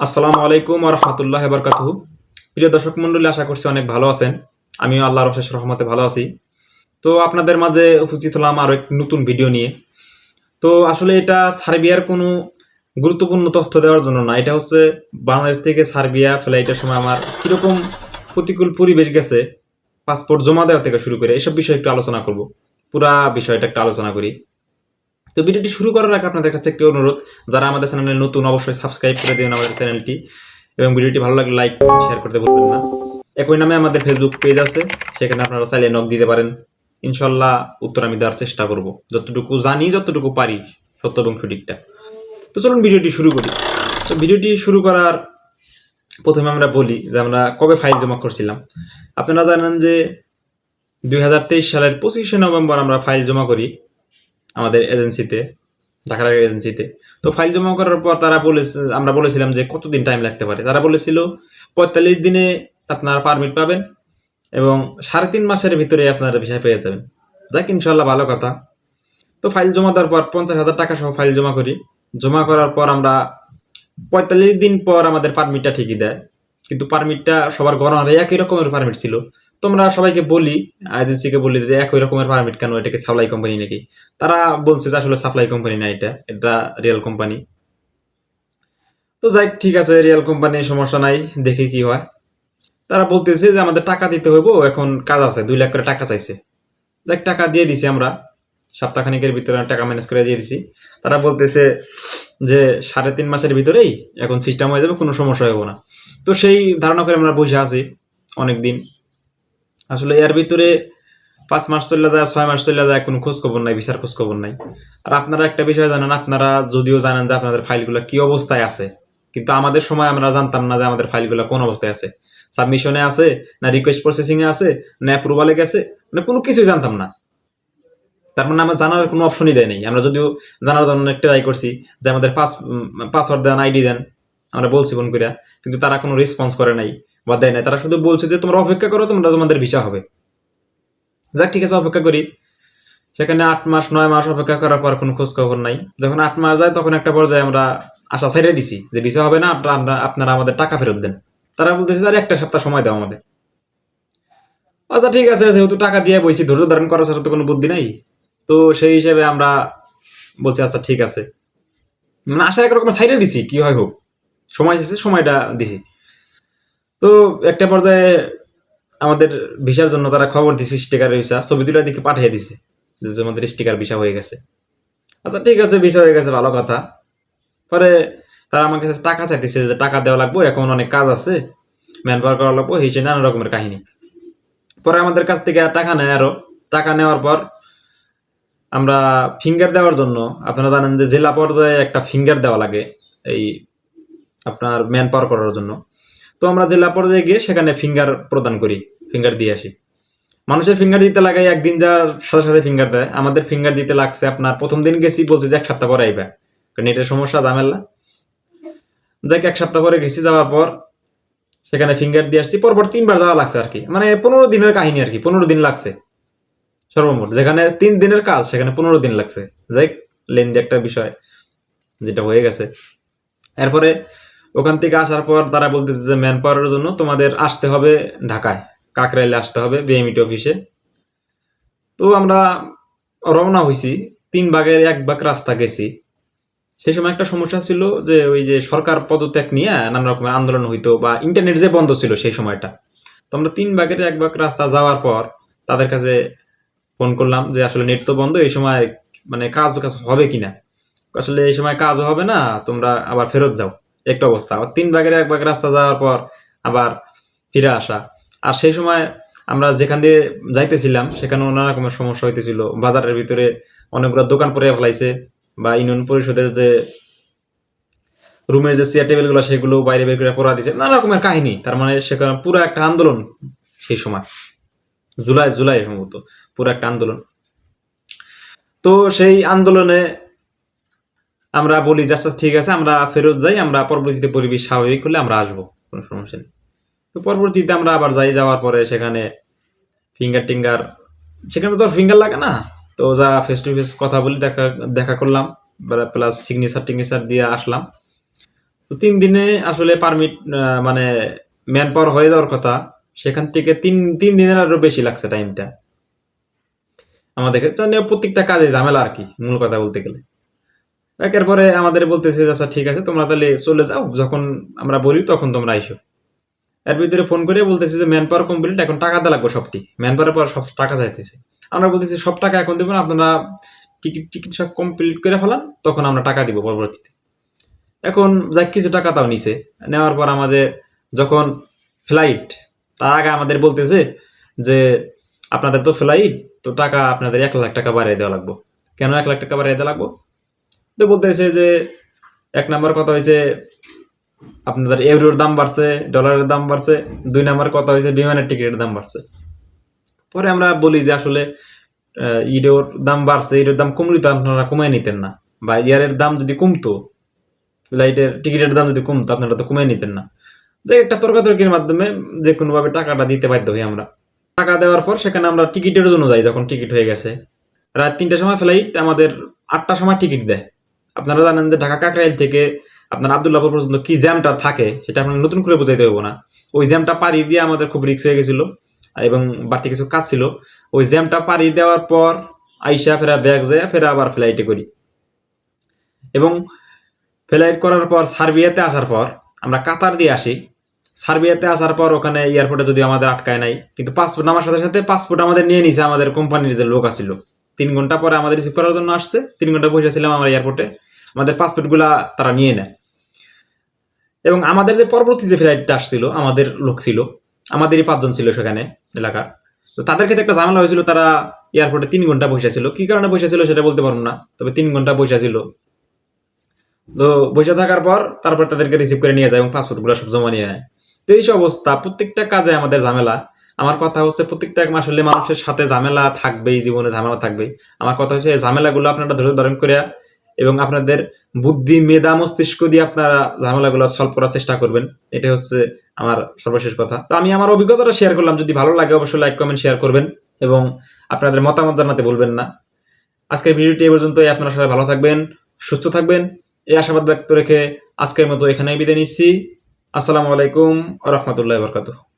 আসসালামু আলাইকুম আর রহমতুল্লাহ বরকাতু প্রিয় দর্শক মন্ডলী আশা করছি অনেক ভালো আছেন। আমিও আল্লাহর অশেষ রহমতে ভালো আছি। তো আপনাদের মাঝে উপস্থিত হলাম আরও একটি নতুন ভিডিও নিয়ে। তো আসলে এটা সার্বিয়ার কোনো গুরুত্বপূর্ণ তথ্য দেওয়ার জন্য না। এটা হচ্ছে বাংলাদেশ থেকে সার্বিয়া ফ্লাইটের সময় আমার কীরকম প্রতিকূল পরিবেশ গেছে, পাসপোর্ট জমা দেওয়া থেকে শুরু করে এসব বিষয়ে একটু আলোচনা করব। পুরা বিষয়টা একটু আলোচনা করি। তো ভিডিওটি শুরু করার আগে আপনাদের কাছে একটি অনুরোধ, যারা আমাদের চ্যানেলে নতুন অবশ্যই সাবস্ক্রাইব করে দিন আমাদের চ্যানেলটি এবং ভিডিওটি ভালো লাগলে লাইক শেয়ার করতে ভুলবেন না। একই নামে আমাদের ফেসবুক পেজ আছে, সেখানে আপনারা চাইলে নক দিতে পারেন। ইনশাল্লাহ উত্তর আমি দেওয়ার চেষ্টা করব। যতটুকু জানি, যতটুকু পারি, সত্য এবং সঠিকটা। তো চলুন ভিডিওটি শুরু করি। তো ভিডিওটি শুরু করার প্রথমে আমরা বলি যে আমরা কবে ফাইল জমা করছিলাম। আপনারা জানেন যে দুই হাজার তেইশ সালের পঁচিশে নভেম্বর আমরা ফাইল জমা করি। আমাদের এজেন্সিতে, ঢাকার এজেন্সিতে। তো ফাইল জমা করার পর তারা বলেছে, আমরা বলেছিলাম যে কতদিন টাইম লাগতে পারে? তারা বলেছিল পঁয়তাল্লিশ দিনে আপনারা পারমিট পাবেন এবং সাড়ে তিন মাসের ভিতরে আপনারা ভিসা পেয়ে যাবেন। যাক ইনশাল্লাহ ভালো কথা। তো ফাইল জমা দেওয়ার পর পঞ্চাশ হাজার টাকা সহ ফাইল জমা করি। জমা করার পর আমরা পঁয়তাল্লিশ দিন পর আমাদের পারমিটটা ঠিকই দেয়। কিন্তু পারমিটটা সবার গণহারে একই রকমের পারমিট ছিল। তোমরা সবাইকে বলি এজেন্সিকে বলি যে একই রকমের পারমিট কেন এটাকে সাপ্লাই কোম্পানি নাকি? তারা বলছে যে আসলে সাপ্লাই কোম্পানি না এটা এটা রিয়েল কোম্পানি তো যাই, ঠিক আছে রিয়েল কোম্পানি সমস্যা নাই, দেখি কি হয়। তারা বলতেছে যে আমাদের টাকা দিতে হইব, এখন কাজ আছে, দুই লাখ করে টাকা চাইছে। যাক, টাকা দিয়ে দিছি আমরা, সপ্তাহখানিকের ভিতরে টাকা ম্যানেজ করে দিয়ে দিছি। তারা বলতেছে যে সাড়ে তিন মাসের ভিতরেই এখন সিস্টেম হয়ে যাবে, কোনো সমস্যা হবে না। তো সেই ধারণা করে আমরা বসে আছি অনেক দিন আসলে এর ভিতরে পাঁচ মাস চলে যায়, ছয় মাস চলে যায়, কোনো খোঁজ খবর নাই, বিচার খোঁজ খবর নাই। আর আপনারা একটা বিষয় জানেন, আপনারা যদিও জানেন যে আপনাদের ফাইলগুলো কি অবস্থায় আছে, কিন্তু আমাদের সময় আমরা জানতাম না যে আমাদের ফাইলগুলো কোন অবস্থায় আছে। সাবমিশনে আছে, না রিকোয়েস্ট প্রসেসিং এ আছে, না অ্যাপ্রুভালে গেছে মানে কোনো কিছুই জানতাম না। তার মানে আমার জানার কোনো অপশনই দেয় নাই। আমরা যদিও জানার জন্য ট্রাই করছি যে আমাদের পাস পাসওয়ার্ড দেন আইডি দেন, আমরা বলছি ফোন করিয়া কিন্তু তারা কোনো রেসপন্স করে নাই। বা দেয় নাই। তারা শুধু বলছে যে, তোমরা অপেক্ষা করো, তোমরা তোমাদের ভিসা হবে। যাক, ঠিক আছে, অপেক্ষা করি। সেখানে আট মাস, নয় মাস অপেক্ষা করার পর কোনো খোঁজ খবর নাই। যখন আট মাস যায়, তখন একটা পর্যায়ে আমরা আশা ছেড়ে দিছি যে ভিসা হবে না, আপনারা আপনারা আমাদের টাকা ফেরত দেন। তারা বলতেছে, আর, একটা সপ্তাহ সময় দাও আমাদের। আচ্ছা ঠিক আছে, যেহেতু টাকা দিয়ে বইছি, ধৈর্য ধারণ করার সাথে তো কোনো বুদ্ধি নাই। তো সেই হিসেবে আমরা বলছি আচ্ছা ঠিক আছে। মানে আশা একরকম সাইডে দিছি, কি হয় হোক। সময় এসেছে, সময়টা দিছি। তো একটা পর্যায়ে আমাদের ভিসার জন্য তারা খবর দিছে স্টিকারের ভিসা, ছবি তুলে দিকে পাঠিয়ে দিছে যে আমাদের স্টিকার ভিসা হয়ে গেছে। আচ্ছা ঠিক আছে, ভিসা হয়ে গেছে, ভালো কথা। পরে তারা আমার কাছে টাকা চাইতেছে যে টাকা দেওয়া লাগবে, এখন অনেক কাজ আছে ম্যান পাওয়ার করা লাগবো, এই নানা রকমের কাহিনী। পরে আমাদের কাছ থেকে টাকা নেয় আরও। টাকা নেওয়ার পর আমরা ফিঙ্গার দেওয়ার জন্য, আপনারা জানেন যে জেলা পর্যায়ে একটা ফিঙ্গার দেওয়া লাগে, এই আপনার ম্যান পাওয়ার করার জন্য। তো আমরা জেলা পর্যায়ে গিয়ে সেখানে ফিঙ্গার প্রদান করি ফিঙ্গার দিয়ে আসি। মানুষের ফিঙ্গার দিতে লাগে একদিন যার সাথে সাথে ফিঙ্গার দেয়। আমাদের ফিঙ্গার দিতে লাগছে আপনার, প্রথম দিন গেছি বলছে যে এক সপ্তাহ পরে আইবা। এটার সমস্যা, ঝামেলা। দেখ এক সপ্তাহ পরে গেছি, যাওয়ার পর সেখানে ফিঙ্গার দিয়ে আসছি। পরপর তিনবার যাওয়া লাগছে আর কি। মানে পনেরো দিনের কাহিনী আর কি, পনেরো দিন লাগছে। সর্বমোট, যেখানে তিন দিনের কাজ, সেখানে পনেরো দিন লাগছে। যাই লেন্দি একটা বিষয়, যেটা হয়ে গেছে। এরপরে ওখান থেকে আসার পর তারা বলতেছে যে ম্যান পাওয়ারের জন্য তোমাদের আসতে হবে ঢাকায়, কাকরাইলে আসতে হবে বিএমইটি অফিসে তো আমরা রওনা হয়েছি তিন ভাগের এক ভাগ রাস্তা গেছি। সেই সময় একটা সমস্যা ছিল যে ওই যে সরকার পদত্যাগ নিয়ে নানা রকমের আন্দোলন হইতো বা ইন্টারনেট যে বন্ধ ছিল সেই সময়টা। তো আমরা তিন ভাগের এক ভাগ রাস্তা যাওয়ার পর তাদের কাছে ফোন করলাম যে আসলে নেট তো বন্ধ, এই সময় মানে কাজ কাজ হবে কিনা? আসলে এই সময় কাজও হবে না, তোমরা আবার ফেরত যাও। একটা অবস্থা। আবার তিন ভাগের এক ভাগ রাস্তা যাওয়ার পর আবার ফিরে আসা। আর সেই সময় আমরা যেখান দিয়ে যাইতেছিলাম, সেখানে নানা রকমের সমস্যা হইতেছিল। বাজারের ভিতরে অনেকগুলো দোকান পরে ফেলাইছে বা ইউনিয়ন পরিষদের যে রুমের যে চেয়ার টেবিলগুলো সেগুলো বাইরে বের করে পড়া দিছে। নানা রকমের কাহিনী। তার মানে সেখানে পুরো একটা আন্দোলন সেই সময়। জুলাই জুলাই সম্ভবত। পুরো একটা আন্দোলন। তো সেই আন্দোলনে আমরা বলি যে আচ্ছা ঠিক আছে, আমরা ফেরত যাই, আমরা পরবর্তীতে পরিবেশ স্বাভাবিক হলে আমরা আসব। কোনো সমস্যা নেই। তো পরবর্তীতে আমরা আবার যাই, যাওয়ার পরে সেখানে ফিঙ্গার টিঙ্গার সেখানে তো আর ফিঙ্গার লাগে না। তো যা ফেস টু ফেস কথা বলি, দেখা দেখা করলাম প্লাস সিগনেচার টিগনেচার দিয়ে আসলাম। তো তিন দিনে আসলে পারমিট মানে ম্যান পাওয়ার হয়ে যাওয়ার কথা, সেখান থেকে তিন তিন দিনের আরও বেশি লাগছে টাইমটা আমাদেরকে প্রত্যেকটা কাজে ঝামেলা আর কি, মূল কথা বলতে গেলে। একের পরে আমাদের বলতেছে আচ্ছা ঠিক আছে, তোমরা তাহলে চলে যাও, যখন আমরা বলি তখন তোমরা আইসো। এর ভিতরে ফোন করে বলতেছে যে ম্যান পাওয়ার কমপ্লিট এখন টাকা দেওয়া লাগবে সবটি। ম্যান পাওয়ার পর সব টাকা চাইতেছে। আমরা বলতেছি, সব টাকা এখন দেবেন আপনারা টিকিট টিকিট সব কমপ্লিট করে ফেলান, তখন আমরা টাকা দিব পরবর্তীতে। এখন যাক, কিছু টাকা তাও নিছে। নেওয়ার পর আমাদের যখন ফ্লাইট তার আগে আমাদের বলতেছে যে, আপনাদের তো ফ্লাইট তো টাকা আপনাদের এক লাখ টাকা বাড়িয়ে দেওয়া লাগবে। কেন এক লাখ টাকা বাড়িয়ে দেওয়া লাগবে? তো বলতেছে যে এক নাম্বার কথা হয়েছে আপনাদের ইউরোর দাম বাড়ছে ডলারের দাম বাড়ছে, দুই নাম্বার কথা হয়েছে বিমানের টিকিটের দাম বাড়ছে। পরে আমরা বলি যে আসলে ইউরোর দাম বাড়ছে ইডোর দাম কমলে তো আপনারা কমায় নিতেন না। বা ইয়ারের দাম যদি কমতো ফ্লাইটের টিকিটের দাম যদি কমতো, আপনারা তো কমায় নিতেন না। যে একটা তর্কাতর্কির মাধ্যমে যে কোনোভাবে টাকাটা দিতে বাধ্য হই আমরা। টাকা দেওয়ার পর সেখানে আমরা টিকিটের জন্য যাই, যখন টিকিট হয়ে গেছে। রাত তিনটার সময় ফ্লাইট আমাদের আটটার সময় টিকিট দেয়। আপনারা জানেন যে ঢাকা কাকরাইল থেকে আপনার আবদুল্লাপুর পর্যন্ত কি জ্যামটা থাকে, সেটা আপনার নতুন করে বোঝাইতে হব না। ওই জ্যামটা পাড়ি দিয়ে আমাদের খুব রিক্স হয়ে গেছিল এবং বাড়তি কিছু কাজ ছিল। ওই জ্যামটা পাড়ি দেওয়ার পর আইসা ফেরা, ব্যাগ যায় ফেরা, আবার ফ্লাইটে করি। এবং ফ্লাইট করার পর সার্বিয়াতে আসার পর আমরা কাতার দিয়ে আসি। সার্বিয়াতে আসার পর ওখানে এয়ারপোর্টে যদি আমাদের আটকায় নাই, কিন্তু পাসপোর্ট আমার সাথে সাথে পাসপোর্ট আমাদের নিয়ে নিছে, আমাদের কোম্পানির যে লোক আসছিল তিন ঘণ্টা পরে আমাদের রিসিভ করার জন্য আসছে, তিন ঘণ্টা বসেছিলাম আমার এয়ারপোর্টে আমাদের পাসপোর্টগুলা তারা নিয়ে নেয়। এবং আমাদের যে পরবর্তী যে ফ্লাইটটা আসছিল, আমাদের লোক ছিল, আমাদেরই পাঁচজন ছিল সেখানে এলাকার। তো তাদের ক্ষেত্রে একটা ঝামেলা হয়েছিল, তারা এয়ারপোর্টে তিন ঘণ্টা বসে ছিল। কি কারণে বসে ছিল সেটা বলতে পারব না, তবে তিন ঘণ্টা বসে ছিল। তো বসে থাকার পর তারপর তাদেরকে রিসিভ করে নিয়ে যায় এবং পাসপোর্টগুলো সব জমা নিয়ে নেয় তো এই অবস্থা, প্রত্যেকটা কাজে আমাদের ঝামেলা। আমার কথা হচ্ছে প্রত্যেকটা আসলে মানুষের সাথে ঝামেলা থাকবেই, জীবনে ঝামেলা থাকবেই। আমার কথা হচ্ছে এই ঝামেলাগুলো আপনারা ধরে ধারণ করে এবং আপনাদের বুদ্ধি, মেধা, মস্তিষ্ক দিয়ে আপনারা ঝামেলাগুলো সলভ করার চেষ্টা করবেন। এটা হচ্ছে আমার সর্বশেষ কথা। তো আমি আমার অভিজ্ঞতাটা শেয়ার করলাম। যদি ভালো লাগে অবশ্যই লাইক কমেন্ট শেয়ার করবেন এবং আপনাদের মতামত জানাতে বলবেন না। আজকের ভিডিওটি এ পর্যন্তই। আপনারা সবাই ভালো থাকবেন, সুস্থ থাকবেন। এই আশাবাদ ব্যক্ত রেখে আজকের মতো এখানেই বিদায় নিচ্ছি। আসসালামু আলাইকুম রহমতুল্লাহ বরকাতুহ।